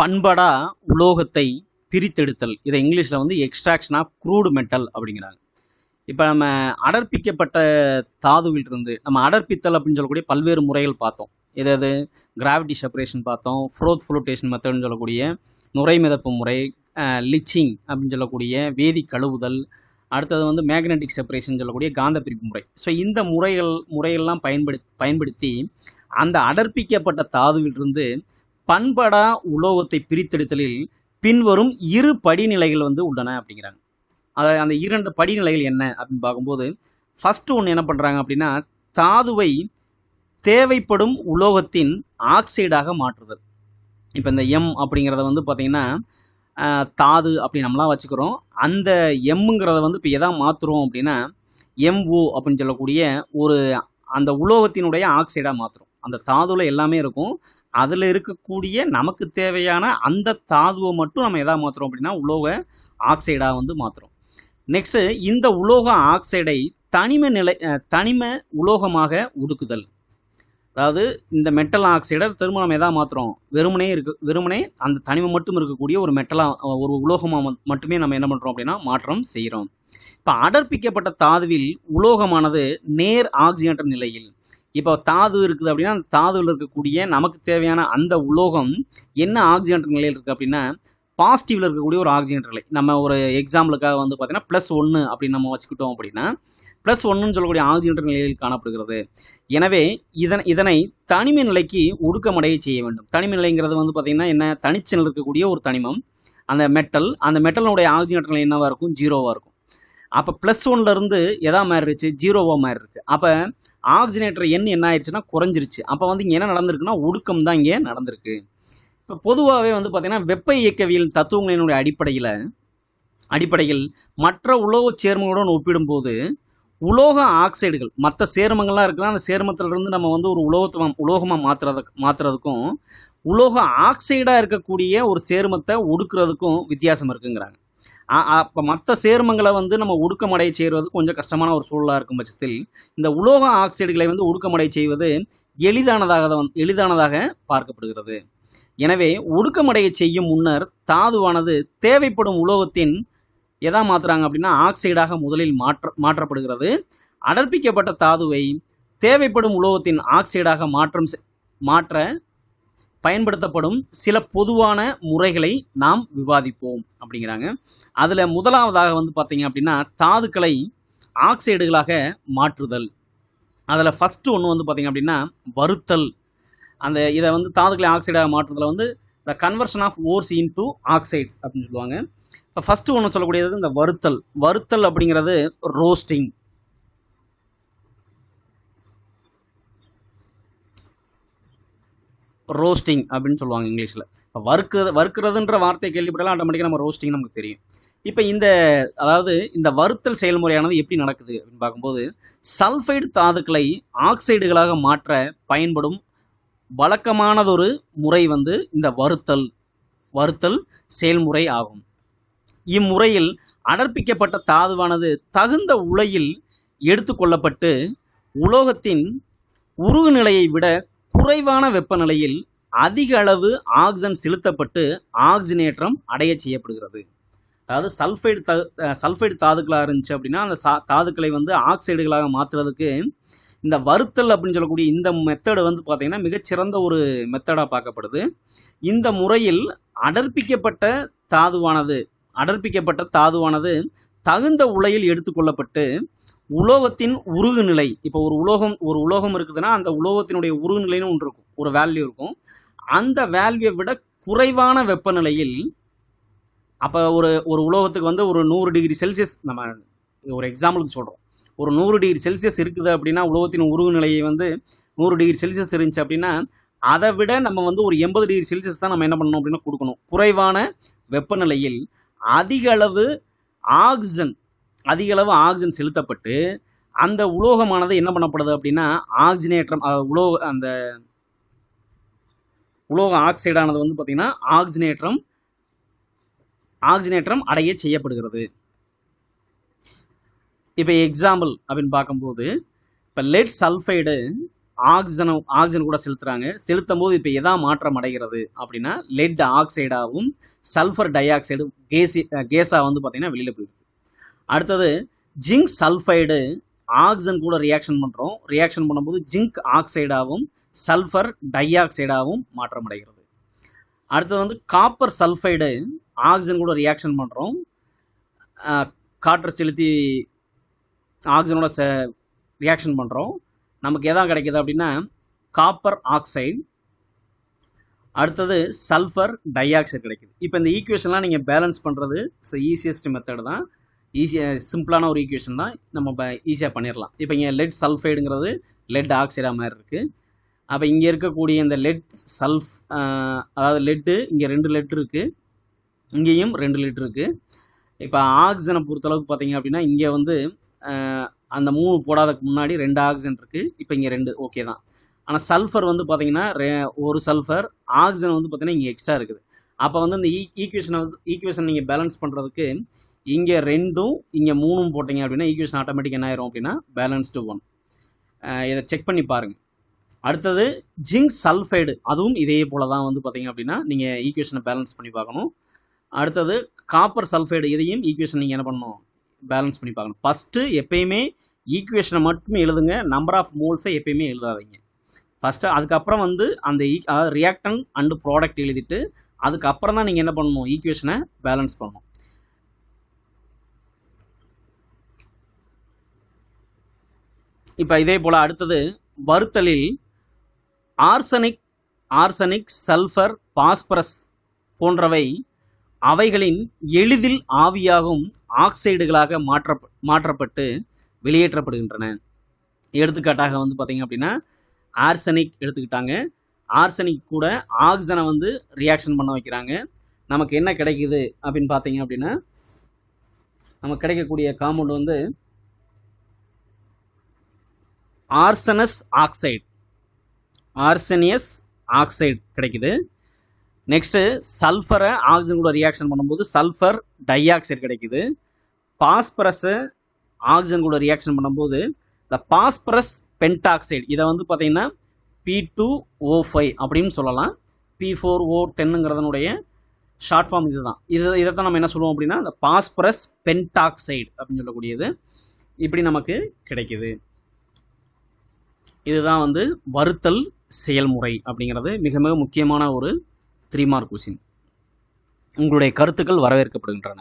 பண்படா உலோகத்தை பிரித்தெடுத்தல். இதை இங்கிலீஷில் வந்து எக்ஸ்ட்ராக்ஷன் ஆஃப் க்ரூடு மெட்டல் அப்படிங்கிறாங்க. இப்போ நம்ம அடர்ப்பிக்கப்பட்ட தாதுவில் இருந்து நம்ம அடர்ப்பித்தல் அப்படின்னு சொல்லக்கூடிய பல்வேறு முறைகள் பார்த்தோம். எதாவது கிராவிட்டி செப்பரேஷன் பார்த்தோம். ஃப்ரோத் ஃப்ளோட்டேஷன் மெத்தட்னு சொல்லக்கூடிய நுரை மிதப்பு முறை லிச்சிங் அப்படின்னு சொல்லக்கூடிய வேதி கழுவுதல் அடுத்தது வந்து மேக்னெட்டிக் செப்பரேஷன் சொல்லக்கூடிய காந்த பிரிப்பு முறை. ஸோ இந்த முறைகள் முறையெல்லாம் பயன்படுத்தி பயன்படுத்தி அந்த அடர்ப்பிக்கப்பட்ட தாதுவிலிருந்து பண்படா உலோகத்தை பிரித்தெடுத்தலில் பின்வரும் இரு படிநிலைகள் வந்து உள்ளன அப்படிங்கிறாங்க. அதை அந்த இரண்டு படிநிலைகள் என்ன அப்படின்னு பார்க்கும்போது ஃபஸ்ட்டு ஒன்று என்ன பண்ணுறாங்க அப்படின்னா தாதுவை தேவைப்படும் உலோகத்தின் ஆக்சைடாக மாற்றுதல். இப்போ இந்த எம் அப்படிங்கிறத வந்து பார்த்திங்கன்னா தாது அப்படி நம்மளாம் வச்சுக்கிறோம். அந்த எம்முங்கிறத வந்து இப்போ எதா மாற்றுறோம் அப்படின்னா எம்ஓ அப்படின்னு சொல்லக்கூடிய ஒரு அந்த உலோகத்தினுடைய ஆக்சைடாக மாற்றுறோம் அந்த தாதுவில் எல்லாமே இருக்கும். அதில் இருக்கக்கூடிய நமக்கு தேவையான அந்த தாதுவை மட்டும் நம்ம எதா மாற்றுறோம் அப்படின்னா உலோக ஆக்சைடாக வந்து மாற்றுறோம் நெக்ஸ்ட்டு இந்த உலோக ஆக்சைடை தனிம நிலை தனிம உலோகமாக ஒடுக்குதல் அதாவது இந்த மெட்டல் ஆக்சைடை திரும்ப நம்ம எதா மாற்றுறோம் வெறுமனே இருக்கு வெறுமனே அந்த தனிமம் மட்டும் இருக்கக்கூடிய ஒரு மெட்டலாக ஒரு உலோகமாக மட்டுமே நம்ம என்ன பண்ணுறோம் அப்படின்னா மாற்றம் செய்கிறோம் இப்போ அடர்ப்பிக்கப்பட்ட தாதுவில் உலோகமானது நேர் ஆக்சிஜனேற்ற நிலையில் இப்போ தாது இருக்குது அப்படின்னா அந்த தாதுவில் இருக்கக்கூடிய நமக்கு தேவையான அந்த உலோகம் என்ன ஆக்சிஜன் நிலையில் இருக்குது அப்படின்னா பாசிட்டிவில் இருக்கக்கூடிய ஒரு ஆக்சிஜன் நிலை. நம்ம ஒரு எக்ஸாம்பிளுக்காக வந்து பார்த்தீங்கன்னா ப்ளஸ் ஒன்று அப்படின்னு நம்ம வச்சுக்கிட்டோம் அப்படின்னா ப்ளஸ் ஒன்றுன்னு சொல்லக்கூடிய ஆக்சிஜன் நிலையில் காணப்படுகிறது. எனவே இதன் இதனை தனிமை நிலைக்கு ஒடுக்கமடைய செய்ய வேண்டும். தனிமை நிலைங்கிறது வந்து பார்த்திங்கன்னா என்ன? தனிச்சல் இருக்கக்கூடிய ஒரு தனிமம். அந்த மெட்டல் அந்த மெட்டலுடைய ஆக்சிஜன் நிலை என்னவாக இருக்கும்? ஜீரோவாக இருக்கும். அப்போ ப்ளஸ் ஒன்லேருந்து எதா மாறிடுச்சு? ஜீரோவாக மாறி இருக்குது அப்போ ஆக்சிஜனேட்டர் எண் என்ன ஆயிடுச்சுன்னா குறைஞ்சிருச்சு. அப்போ வந்து இங்கே என்ன நடந்திருக்குன்னா ஒடுக்கம் தான் இங்கே நடந்திருக்கு. இப்போ பொதுவாகவே வந்து பார்த்திங்கன்னா வெப்ப இயக்கவியல் தத்துவங்களினுடைய அடிப்படையில் அடிப்படையில் மற்ற உலோக சேர்மங்களுடன் ஒப்பிடும்போது உலோக ஆக்சைடுகள் மற்ற சேர்மங்கள்லாம் இருக்குன்னா அந்த சேர்மத்திலிருந்து நம்ம வந்து ஒரு உலோகத்தை உலோகமாக மாற்றுறதுக்கு மாற்றுறதுக்கும் உலோக ஆக்சைடாக இருக்கக்கூடிய ஒரு சேர்மத்தை ஒடுக்கிறதுக்கும் வித்தியாசம் இருக்குங்கிறாங்க. அப்போ மற்ற சேர்மங்களை வந்து நம்ம ஒடுக்கமடைய செய்வது கொஞ்சம் கஷ்டமான ஒரு சூழலாக இருக்கும் பட்சத்தில் இந்த உலோக ஆக்சைடுகளை வந்து ஒடுக்கமடைய செய்வது எளிதானதாக தான் எளிதானதாக பார்க்கப்படுகிறது. எனவே உடுக்கமடைய செய்யும் முன்னர் தாதுவானது தேவைப்படும் உலோகத்தின் எதா மாற்றுறாங்க அப்படின்னா ஆக்சைடாக முதலில் மாற்ற மாற்றப்படுகிறது. அடர்ப்பிக்கப்பட்ட தாதுவை தேவைப்படும் உலோகத்தின் ஆக்சைடாக மாற்றம் செ- மாற்ற பயன்படுத்தப்படும் சில பொதுவான முறைகளை நாம் விவாதிப்போம் அப்படிங்கிறாங்க. அதில் முதலாவதாக வந்து பார்த்தீங்க அப்படின்னா தாதுக்களை ஆக்சைடுகளாக மாற்றுதல். அதில் ஃபஸ்ட்டு ஒன்று வந்து பார்த்தீங்க அப்படின்னா வறுத்தல். அந்த இதை வந்து தாதுக்களை ஆக்சைடாக மாற்றுறதுல வந்து the conversion of ores into oxides அப்படின்னு சொல்லுவாங்க. இப்போ ஃபஸ்ட்டு ஒன்று சொல்லக்கூடியது இந்த வறுத்தல். வறுத்தல் அப்படிங்கிறது ரோஸ்டிங் ரோஸ்டிங் அப்படின்னு சொல்லுவாங்க இங்கிலீஷில். இப்போ வறுக்கிறது வறுக்கிறதுன்ற வார்த்தையை கேள்விப்பட்டாலும் ஆட்டோமேட்டிக்காக நம்ம ரோஸ்டிங் நமக்கு தெரியும். இப்போ இந்த அதாவது இந்த வறுத்தல் செயல்முறையானது எப்படி நடக்குது அப்படின்னு பார்க்கும்போது சல்ஃபைடு தாதுக்களை ஆக்சைடுகளாக மாற்ற பயன்படும் வழக்கமானதொரு முறை வந்து இந்த வறுத்தல் வறுத்தல் செயல்முறை ஆகும். இம்முறையில் அடர்ப்பிக்கப்பட்ட தாதுவானது தகுந்த உலையில் எடுத்துக்கொள்ளப்பட்டு உலோகத்தின் உருகு நிலையை விட குறைவான வெப்பநிலையில் அதிக அளவு ஆக்சிஜன் செலுத்தப்பட்டு ஆக்சிஜனேற்றம் அடைய செய்யப்படுகிறது. அதாவது சல்ஃபைடு த சல்ஃபைடு தாதுக்களாக இருந்துச்சு அப்படின்னா அந்த சா தாதுக்களை வந்து ஆக்சைடுகளாக மாற்றுறதுக்கு இந்த வறுத்தல் அப்படின்னு சொல்லக்கூடிய இந்த மெத்தடு வந்து பார்த்திங்கன்னா மிகச்சிறந்த ஒரு மெத்தடாக பார்க்கப்படுது. இந்த முறையில் அடர்ப்பிக்கப்பட்ட தாதுவானது அடர்ப்பிக்கப்பட்ட தாதுவானது தகுந்த உலையில் எடுத்துக்கொள்ளப்பட்டு உலோகத்தின் உருகு நிலை இப்போ ஒரு உலோகம் ஒரு உலோகம் இருக்குதுன்னா அந்த உலோகத்தினுடைய உருகு நிலைன்னு ஒன்று இருக்கும். ஒரு வேல்யூ இருக்கும். அந்த வேல்யூவை விட குறைவான வெப்பநிலையில் அப்போ ஒரு ஒரு உலோகத்துக்கு வந்து ஒரு நூறு டிகிரி செல்சியஸ் நம்ம ஒரு எக்ஸாம்பிளுக்கு சொல்கிறோம் ஒரு நூறு டிகிரி செல்சியஸ் இருக்குது அப்படின்னா உலோகத்தின் உருகு நிலையை வந்து நூறு டிகிரி செல்சியஸ் இருந்துச்சு அப்படின்னா அதை விட நம்ம வந்து ஒரு எண்பது டிகிரி செல்சியஸ் தான் நம்ம என்ன பண்ணணும் அப்படின்னா கொடுக்கணும். குறைவான வெப்பநிலையில் அதிக அளவு ஆக்சிஜன் அதிக அளவு ஆக்சிஜன் செலுத்தப்பட்டு அந்த உலோகமானது என்ன பண்ணப்படுது அப்படின்னா ஆக்சினேற்றம் உலோக அந்த உலோக ஆக்சைடானது வந்து பார்த்திங்கன்னா ஆக்சினேற்றம் ஆக்சினேற்றம் அடைய செய்யப்படுகிறது. இப்போ எக்ஸாம்பிள் அப்படின்னு பார்க்கும்போது இப்போ லெட் சல்ஃபைடு ஆக்சிஜனும் ஆக்சிஜன் கூட செலுத்துகிறாங்க செலுத்தும் போது இப்போ எதா மாற்றம் அடைகிறது அப்படின்னா லெட் ஆக்சைடாகவும் சல்ஃபர் டை ஆக்சைடு கேசி கேஸாக வந்து பார்த்தீங்கன்னா வெளியில் போயிடுது. அடுத்தது ஜிங்க் சல்ஃபைடு ஆக்சிஜன் கூட ரியாக்ஷன் பண்ணுறோம் ரியாக்ஷன் பண்ணும்போது ஜிங்க் ஆக்சைடாகவும் சல்ஃபர் டை ஆக்சைடாகவும் மாற்றம் அடைகிறது அடுத்தது வந்து காப்பர் சல்ஃபைடு ஆக்சிஜன் கூட ரியாக்ஷன் பண்ணுறோம் காற்று செலுத்தி ஆக்சிஜனோட ச ரியாக்ஷன் பண்ணுறோம் நமக்கு எதான் கிடைக்கிது அப்படின்னா காப்பர் ஆக்சைடு அடுத்தது சல்ஃபர் டை ஆக்சைடு கிடைக்குது. இப்போ இந்த ஈக்குவேஷன்லாம் நீங்கள் பேலன்ஸ் பண்ணுறது ஈஸியஸ்ட் மெத்தடு தான். ஈஸியாக சிம்பிளான ஒரு ஈக்குவேஷன் தான் நம்ம ஈஸியாக பண்ணிடலாம் இப்போ இங்கே லெட் சல்ஃபைடுங்கிறது லெட் ஆக்சைடாக மாதிரி இருக்குது அப்போ இங்கே இருக்கக்கூடிய இந்த லெட் சல்ஃப் அதாவது லெட்டு இங்கே ரெண்டு லெட் இருக்குது இங்கேயும் ரெண்டு லெட் இருக்குது இப்போ ஆக்சிஜனை பொறுத்தளவுக்கு பார்த்தீங்க அப்படின்னா இங்கே வந்து அந்த மூணு போடாததுக்கு முன்னாடி ரெண்டு ஆக்சிஜன் இருக்குது இப்போ இங்கே ரெண்டு ஓகே தான். ஆனால் சல்ஃபர் வந்து பார்த்தீங்கன்னா ரெ- ஒரு சல்ஃபர் ஆக்சிஜன் வந்து பார்த்தீங்கன்னா இங்கே எக்ஸ்ட்ரா இருக்குது. அப்போ வந்து இந்த e-, ஈக்குவேஷனை வந்து ஈக்குவேஷன் நீங்கள் பேலன்ஸ் பண்ணுறதுக்கு இங்கே ரெண்டும் இங்கே மூணும் போட்டீங்க அப்படின்னா ஈக்குவேஷன் ஆட்டோமேட்டிக் என்ன ஆயிரும் அப்படின்னா பேலன்ஸ்டு ஒன் இதை செக் பண்ணி பாருங்கள் அடுத்தது ஜிங்க் சல்ஃபைடு அதுவும் இதே போல தான் வந்து பார்த்தீங்க அப்படின்னா நீங்கள் ஈக்குவேஷனை பேலன்ஸ் பண்ணி பார்க்கணும். அடுத்தது காப்பர் சல்ஃபைடு இதையும் ஈக்குவேஷன் நீங்கள் என்ன பண்ணணும்? பேலன்ஸ் பண்ணி பார்க்கணும். ஃபஸ்ட்டு எப்பயுமே ஈக்குவேஷனை மட்டும் எழுதுங்க. நம்பர் ஆஃப் மோல்ஸை எப்பயுமே எழுதாதீங்க. ஃபஸ்ட்டு அதுக்கப்புறம் வந்து அந்த ஈ ரியாக்டன் அண்டு ப்ராடக்ட் எழுதிட்டு அதுக்கப்புறம் தான் நீங்கள் என்ன பண்ணணும்? ஈக்குவேஷனை பேலன்ஸ் பண்ணணும். இப்போ இதே போல் அடுத்தது வறுத்தலில் ஆர்சனிக் ஆர்சனிக் சல்ஃபர் பாஸ்பரஸ் போன்றவை அவைகளின் எளிதில் ஆவியாகும் ஆக்சைடுகளாக மாற்ற மாற்றப்பட்டு வெளியேற்றப்படுகின்றன. எடுத்துக்காட்டாக வந்து பார்த்தீங்க அப்படின்னா ஆர்சனிக் எடுத்துக்கிட்டாங்க. ஆர்சனிக் கூட ஆக்சனை வந்து ரியாக்ஷன் பண்ண வைக்கிறாங்க. நமக்கு என்ன கிடைக்குது அப்படின்னு பார்த்தீங்க அப்படின்னா நமக்கு கிடைக்கக்கூடிய காம்பவுண்ட் வந்து ஆர்சனஸ் ஆக்சைடு. ஆர்சனியஸ் ஆக்சைடு கிடைக்குது. நெக்ஸ்ட்டு சல்ஃபரை ஆக்சிஜன் கூட ரியாக்ஷன் பண்ணும்போது சல்ஃபர் டை ஆக்சைடு கிடைக்குது. பாஸ்பரஸை ஆக்சிஜன் கூட ரியாக்ஷன் பண்ணும்போது இந்த பாஸ்பரஸ் பென்டாக்சைடு இதை வந்து பார்த்தீங்கன்னா பி டூ ஓ ஃபைவ் அப்படின்னு சொல்லலாம். பி ஃபோர் ஓ டென்னுங்கிறதனுடைய ஷார்ட் ஃபார்ம் இதுதான். இது இதைத்தான் நம்ம என்ன சொல்லுவோம் அப்படின்னா இந்த பாஸ்பரஸ் பென்டாக்சைடு அப்படின்னு சொல்லக்கூடியது. இப்படி நமக்கு கிடைக்குது. இதுதான் வந்து வருத்தல் செயல்முறை அப்படிங்கிறது மிக மிக முக்கியமான ஒரு த்ரீ மார்க் கொஷின் உங்களுடைய கருத்துக்கள் வரவேற்கப்படுகின்றன.